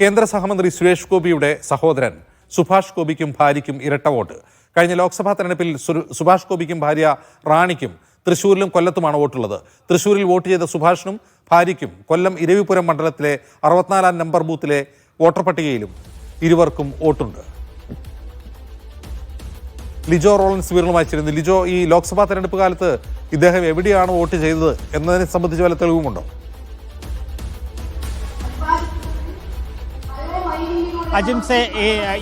കേന്ദ്ര സഹമന്ത്രി സുരേഷ് ഗോപിയുടെ സഹോദരൻ സുഭാഷ് ഗോപിക്കും ഭാര്യയ്ക്കും ഇരട്ട വോട്ട്. കഴിഞ്ഞ ലോക്സഭാ തെരഞ്ഞെടുപ്പിൽ സുഭാഷ് ഗോപിക്കും ഭാര്യ റാണിക്കും തൃശൂരിലും കൊല്ലത്തുമാണ് വോട്ടുള്ളത്. തൃശൂരിൽ വോട്ട് ചെയ്ത സുഭാഷിനും ഭാര്യയ്ക്കും കൊല്ലം ഇരവിപുരം മണ്ഡലത്തിലെ അറുപത്തിനാലാം നമ്പർ ബൂത്തിലെ വോട്ടർ പട്ടികയിലും ഇരുവർക്കും വോട്ടുണ്ട്. ലിജോ റോളൻസ് വിവരങ്ങളുമായി ലിജോ ഈ ലോക്സഭാ തെരഞ്ഞെടുപ്പ് കാലത്ത് ഇദ്ദേഹം എവിടെയാണ് വോട്ട് ചെയ്തത് എന്നതിനെ സംബന്ധിച്ച് വല്ല തെളിവുമുണ്ടോ? അജിംസെ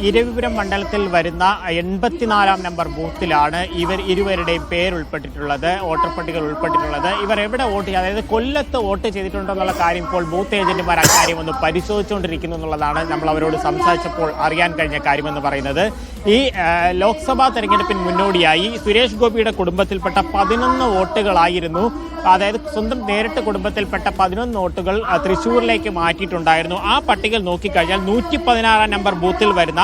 ഇരവിപുരം മണ്ഡലത്തിൽ വരുന്ന എൺപത്തിനാലാം നമ്പർ ബൂത്തിലാണ് ഇവർ ഇരുവരുടെയും പേര് ഉൾപ്പെട്ടിട്ടുള്ളത് വോട്ടർ പട്ടികയിൽ ഉൾപ്പെട്ടിട്ടുള്ളത്. ഇവർ എവിടെ വോട്ട് ചെയ്ത് അതായത് കൊല്ലത്ത് വോട്ട് ചെയ്തിട്ടുണ്ടോ എന്നുള്ള കാര്യം ഇപ്പോൾ ബൂത്ത് ഏജന്റുമാർ അക്കാര്യം ഒന്ന് പരിശോധിച്ചുകൊണ്ടിരിക്കുന്നു എന്നുള്ളതാണ് നമ്മൾ അവരോട് സംസാരിച്ചപ്പോൾ അറിയാൻ കഴിഞ്ഞ കാര്യമെന്ന് പറയുന്നത്. ഈ ലോക്സഭാ തെരഞ്ഞെടുപ്പിന് മുന്നോടിയായി സുരേഷ് ഗോപിയുടെ കുടുംബത്തിൽപ്പെട്ട പതിനൊന്ന് വോട്ടുകളായിരുന്നു അതായത് സ്വന്തം നേരിട്ട് കുടുംബത്തിൽപ്പെട്ട പതിനൊന്ന് നോട്ടുകൾ തൃശ്ശൂരിലേക്ക് മാറ്റിയിട്ടുണ്ടായിരുന്നു. ആ പട്ടികയിൽ നോക്കിക്കഴിഞ്ഞാൽ നൂറ്റി പതിനാറാം നമ്പർ ബൂത്തിൽ വരുന്ന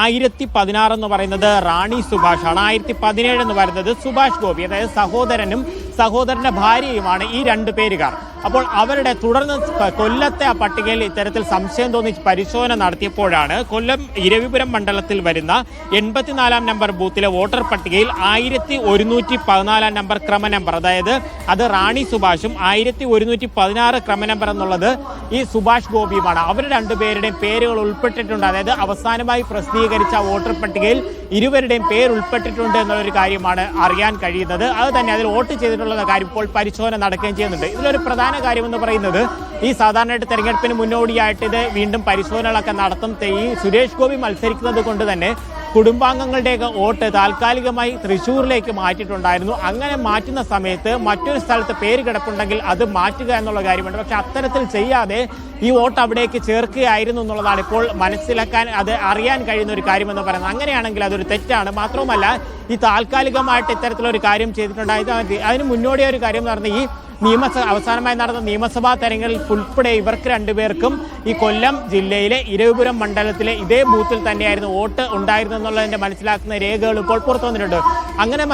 ആയിരത്തി പതിനാറ് എന്ന് പറയുന്നത് റാണി സുഭാഷ് ആണ് ആയിരത്തി പതിനേഴ് എന്ന് പറയുന്നത് സുഭാഷ് ഗോപി അതായത് സഹോദരനും സഹോദരന്റെ ഭാര്യയുമാണ് ഈ രണ്ട് പേരുകാർ. അപ്പോൾ അവരുടെ തുടർന്ന് കൊല്ലത്തെ ആ പട്ടികയിൽ ഇത്തരത്തിൽ സംശയം തോന്നി പരിശോധന നടത്തിയപ്പോഴാണ് കൊല്ലം ഇരവിപുരം മണ്ഡലത്തിൽ വരുന്ന എൺപത്തിനാലാം നമ്പർ ബൂത്തിലെ വോട്ടർ പട്ടികയിൽ ആയിരത്തി ഒരുന്നൂറ്റി പതിനാലാം നമ്പർ ക്രമ നമ്പർ അതായത് അത് റാണി സുഭാഷും ആയിരത്തി ഒരുന്നൂറ്റി പതിനാറ് ക്രമ നമ്പർ എന്നുള്ളത് ഈ സുഭാഷ് ഗോപിയുമാണ്. അവർ രണ്ടുപേരുടെയും പേരുകൾ ഉൾപ്പെട്ടിട്ടുണ്ട്. അതായത് അവസാനമായി പ്രസിദ്ധീകരിച്ച വോട്ടർ പട്ടികയിൽ ഇരുവരുടെയും പേര് ഉൾപ്പെട്ടിട്ടുണ്ട് എന്നുള്ളൊരു കാര്യമാണ് അറിയാൻ കഴിയുന്നത്. അത് തന്നെ അതിൽ വോട്ട് ചെയ്തിട്ടുള്ള കാര്യം ഇപ്പോൾ പരിശോധന നടക്കുകയും ചെയ്യുന്നുണ്ട്. ഇതിലൊരു പ്രധാന കാര്യം എന്ന് പറയുന്നത് ഈ സാധാരണയായിട്ട് തെരഞ്ഞെടുപ്പിന് മുന്നോടിയായിട്ട് ഇത് വീണ്ടും പരിശോധനകളൊക്കെ നടത്തും. ഈ സുരേഷ് ഗോപി മത്സരിക്കുന്നത് കൊണ്ട് തന്നെ കുടുംബാംഗങ്ങളുടെയൊക്കെ വോട്ട് താൽക്കാലികമായി തൃശ്ശൂരിലേക്ക് മാറ്റിയിട്ടുണ്ടായിരുന്നു. അങ്ങനെ മാറ്റുന്ന സമയത്ത് മറ്റൊരു സ്ഥലത്ത് പേര് കിടപ്പുണ്ടെങ്കിൽ അത് മാറ്റുക എന്നുള്ള കാര്യമുണ്ട്. പക്ഷെ അത്തരത്തിൽ ചെയ്യാതെ ഈ വോട്ട് അവിടേക്ക് ചേർക്കുകയായിരുന്നു എന്നുള്ളതാണ് ഇപ്പോൾ മനസ്സിലാക്കാൻ അത് അറിയാൻ കഴിയുന്ന ഒരു കാര്യമെന്ന് പറയുന്നത്. അങ്ങനെയാണെങ്കിൽ അതൊരു തെറ്റാണ്. മാത്രവുമല്ല ഈ താൽക്കാലികമായിട്ട് ഇത്തരത്തിലൊരു കാര്യം ചെയ്തിട്ടുണ്ടായത് അതിന് മുന്നോടിയ ഒരു കാര്യം എന്ന് പറഞ്ഞാൽ ഈ നിയമസ അവസാനമായി നടന്ന നിയമസഭാ തെരഞ്ഞെടുപ്പിൽ ഉൾപ്പെടെ ഇവർക്ക് രണ്ടുപേർക്കും ഈ കൊല്ലം ജില്ലയിലെ ഇരവിപുരം മണ്ഡലത്തിലെ ഇതേ ബൂത്തിൽ തന്നെയായിരുന്നു വോട്ട് ഉണ്ടായിരുന്നു എന്നുള്ളതിന്റെ മനസ്സിലാക്കുന്ന രേഖകൾ ഇപ്പോൾ പുറത്തു വന്നിട്ടുണ്ട്. അങ്ങനെ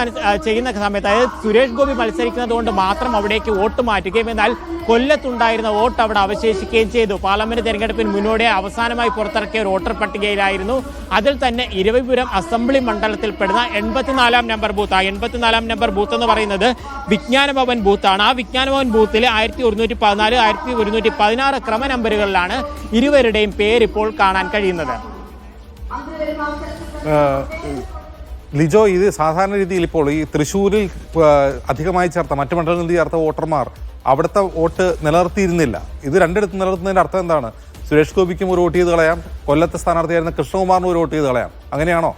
ചെയ്യുന്ന സമയത്ത് അതായത് സുരേഷ് ഗോപി മത്സരിക്കുന്നത് കൊണ്ട് മാത്രം അവിടേക്ക് വോട്ട് മാറ്റുകയും എന്നാൽ കൊല്ലത്തുണ്ടായിരുന്ന വോട്ട് അവിടെ അവശേഷിക്കുകയും ചെയ്തു. പാർലമെന്റ് തെരഞ്ഞെടുപ്പിന് മുന്നോടി അവസാനമായി പുറത്തിറക്കിയ വോട്ടർ പട്ടികയിലായിരുന്നു. അതിൽ തന്നെ ഇരവിപുരം അസംബ്ലി മണ്ഡലത്തിൽപ്പെടുന്ന എൺപത്തിനാലാം നമ്പർ ബൂത്ത് ആ എൺപത്തിനാലാം നമ്പർ ബൂത്ത് എന്ന് പറയുന്നത് വിജ്ഞാനഭവൻ ബൂത്താണ് ആ വിജ്ഞാനഭവൻ ബൂത്തിൽ ആയിരത്തി ഒരുന്നൂറ്റി പതിനാല് ആയിരത്തി ഒരുന്നൂറ്റി പതിനാറ് ക്രമ നമ്പറുകളിലാണ് ഇരുവരുടെയും പേര് ഇപ്പോൾ കാണാൻ കഴിയുന്നത്. ലിജോ ഇത് സാധാരണ രീതിയിൽ ഇപ്പോൾ ഈ തൃശ്ശൂരിൽ അധികമായി ചേർത്ത മറ്റു മണ്ഡലങ്ങളിൽ ചേർത്ത വോട്ടർമാർ അവിടുത്തെ വോട്ട് നിലനിർത്തിയിരുന്നില്ല. ഇത് രണ്ടിടത്ത് നിലനിർത്തുന്നതിന്റെ അർത്ഥം എന്താണ്? സുരേഷ് ഗോപിക്കും ഒരു വോട്ട് ചെയ്ത് കളയാം. കൊല്ലത്തെ സ്ഥാനാർത്ഥിയായിരുന്ന കൃഷ്ണകുമാറിനും ഒരു വോട്ട് ചെയ്ത് കളയാം. അങ്ങനെയാണോ?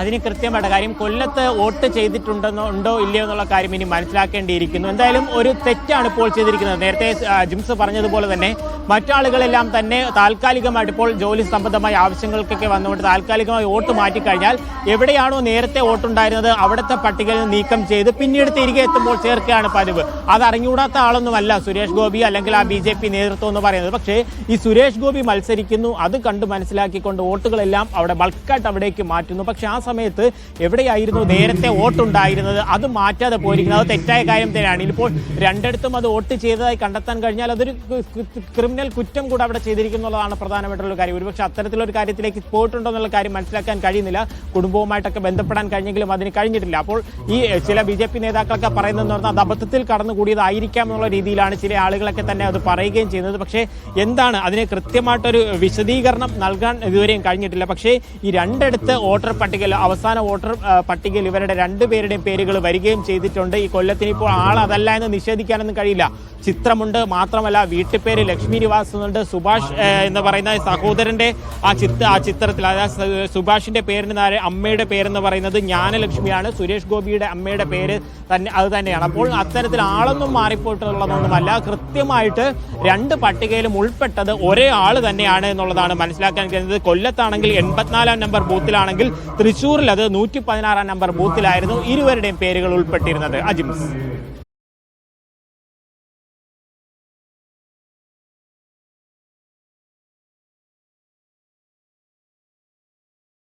അതിന് കൃത്യമായിട്ട് കാര്യം കൊല്ലത്ത് വോട്ട് ചെയ്തിട്ടുണ്ടെന്നോ ഉണ്ടോ ഇല്ലയോ എന്നുള്ള കാര്യം ഇനി മനസ്സിലാക്കേണ്ടിയിരിക്കുന്നു. എന്തായാലും ഒരു തെറ്റാണ് ഇപ്പോൾ ചെയ്തിരിക്കുന്നത്. നേരത്തെ ജിംസ് പറഞ്ഞതുപോലെ തന്നെ മറ്റാളുകളെല്ലാം തന്നെ താൽക്കാലികമായിട്ട് ഇപ്പോൾ ജോലി സംബന്ധമായ ആവശ്യങ്ങൾക്കൊക്കെ വന്നുകൊണ്ട് താൽക്കാലികമായി വോട്ട് മാറ്റിക്കഴിഞ്ഞാൽ എവിടെയാണോ നേരത്തെ വോട്ടുണ്ടായിരുന്നത് അവിടുത്തെ പട്ടികയിൽ നീക്കം ചെയ്ത് പിന്നീട് തിരികെ എത്തുമ്പോൾ ചേർക്കുകയാണ് പതിവ്. അത് അറിഞ്ഞുകൂടാത്ത ആളൊന്നുമല്ല സുരേഷ് ഗോപി അല്ലെങ്കിൽ ആ ബി ജെ പി നേതൃത്വം എന്ന് പറയുന്നത്. പക്ഷേ ഈ സുരേഷ് ഗോപി മത്സരിക്കുന്നു അത് കണ്ട് മനസ്സിലാക്കിക്കൊണ്ട് വോട്ടുകളെല്ലാം അവിടെ ബൾക്കായിട്ട് അവിടേക്ക് മാറ്റുന്നു. പക്ഷേ ആ സമയത്ത് എവിടെയായിരുന്നു നേരത്തെ വോട്ടുണ്ടായിരുന്നത്? അത് മാറ്റാതെ പോയിരിക്കുന്നത്. അത് തെറ്റായ കാര്യം തന്നെയാണ്. ഇപ്പോൾ രണ്ടിടത്തും അത് വോട്ട് ചെയ്തതായി കണ്ടെത്താൻ കഴിഞ്ഞാൽ അതൊരു കു- കു- ക്രിമിനൽ കുറ്റം കൂടെ അവിടെ ചെയ്തിരിക്കുന്നുള്ളതാണ് പ്രധാനമായിട്ടുള്ള കാര്യം. ഒരുപക്ഷെ അത്തരത്തിലൊരു കാര്യത്തിലേക്ക് പോയിട്ടുണ്ടോ എന്നുള്ള കാര്യം മനസ്സിലാക്കാൻ കഴിയുന്നില്ല. കുടുംബവുമായിട്ടൊക്കെ ബന്ധപ്പെടാൻ കഴിഞ്ഞെങ്കിലും അതിന് കഴിഞ്ഞിട്ടില്ല. അപ്പോൾ ഈ ചില ബി ജെ പി നേതാക്കളൊക്കെ പറയുന്നതെന്ന് പറഞ്ഞാൽ അത് അബദ്ധത്തിൽ കടന്നുകൂടിയതായിരിക്കാം എന്നുള്ള രീതിയിലാണ് ചില ആളുകളൊക്കെ തന്നെ അത് പറയുകയും ചെയ്യുന്നത്. പക്ഷേ എന്താണ് അതിന് കൃത്യമായിട്ടൊരു വിശദീകരണം നൽകാൻ ഇതുവരെയും കഴിഞ്ഞിട്ടില്ല. പക്ഷേ ഈ രണ്ടിടത്ത് വോട്ടർ പട്ടികയിൽ അവസാന വോട്ടർ പട്ടികയിൽ ഇവരുടെ രണ്ടുപേരുടെയും പേരുകൾ വരികയും ചെയ്തിട്ടുണ്ട്. ഈ കൊല്ലത്തിന് ഇപ്പോൾ ആൾ അതല്ല എന്ന് നിഷേധിക്കാനൊന്നും കഴിയില്ല. ചിത്രമുണ്ട് മാത്രമല്ല വീട്ടുപേര് ലക്ഷ്മി നിവാസ് എന്നുണ്ട് സുഭാഷ് എന്ന് പറയുന്ന സഹോദരന്റെ ആ ചിത്ര ആ ചിത്രത്തിൽ അതായത് സുഭാഷിന്റെ പേരിന് നേരെ അമ്മയുടെ പേരെന്ന് പറയുന്നത് ജ്ഞാനലക്ഷ്മിയാണ്. സുരേഷ് ഗോപിയുടെ അമ്മയുടെ പേര് തന്നെ അത് തന്നെയാണ്. അപ്പോൾ അത്തരത്തിൽ ആളൊന്നും മാറിപ്പോയിട്ടുള്ളതൊന്നുമല്ല. കൃത്യമായിട്ട് രണ്ട് പട്ടികയിലും ഉൾപ്പെട്ടത് ഒരേ ആൾ തന്നെയാണ് എന്നുള്ളതാണ് മനസ്സിലാക്കാൻ കഴിയുന്നത്. കൊല്ലത്താണെങ്കിൽ എൺപത്തിനാലാം നമ്പർ ബൂത്തിലാണെങ്കിൽ തൃശ്ശൂരിൽ അത് നൂറ്റി പതിനാറാം നമ്പർ ബൂത്തിലായിരുന്നു. ഇരുവരുടെയും പേരുകൾ ഉൾപ്പെട്ടിരുന്നത്. അജിംസ്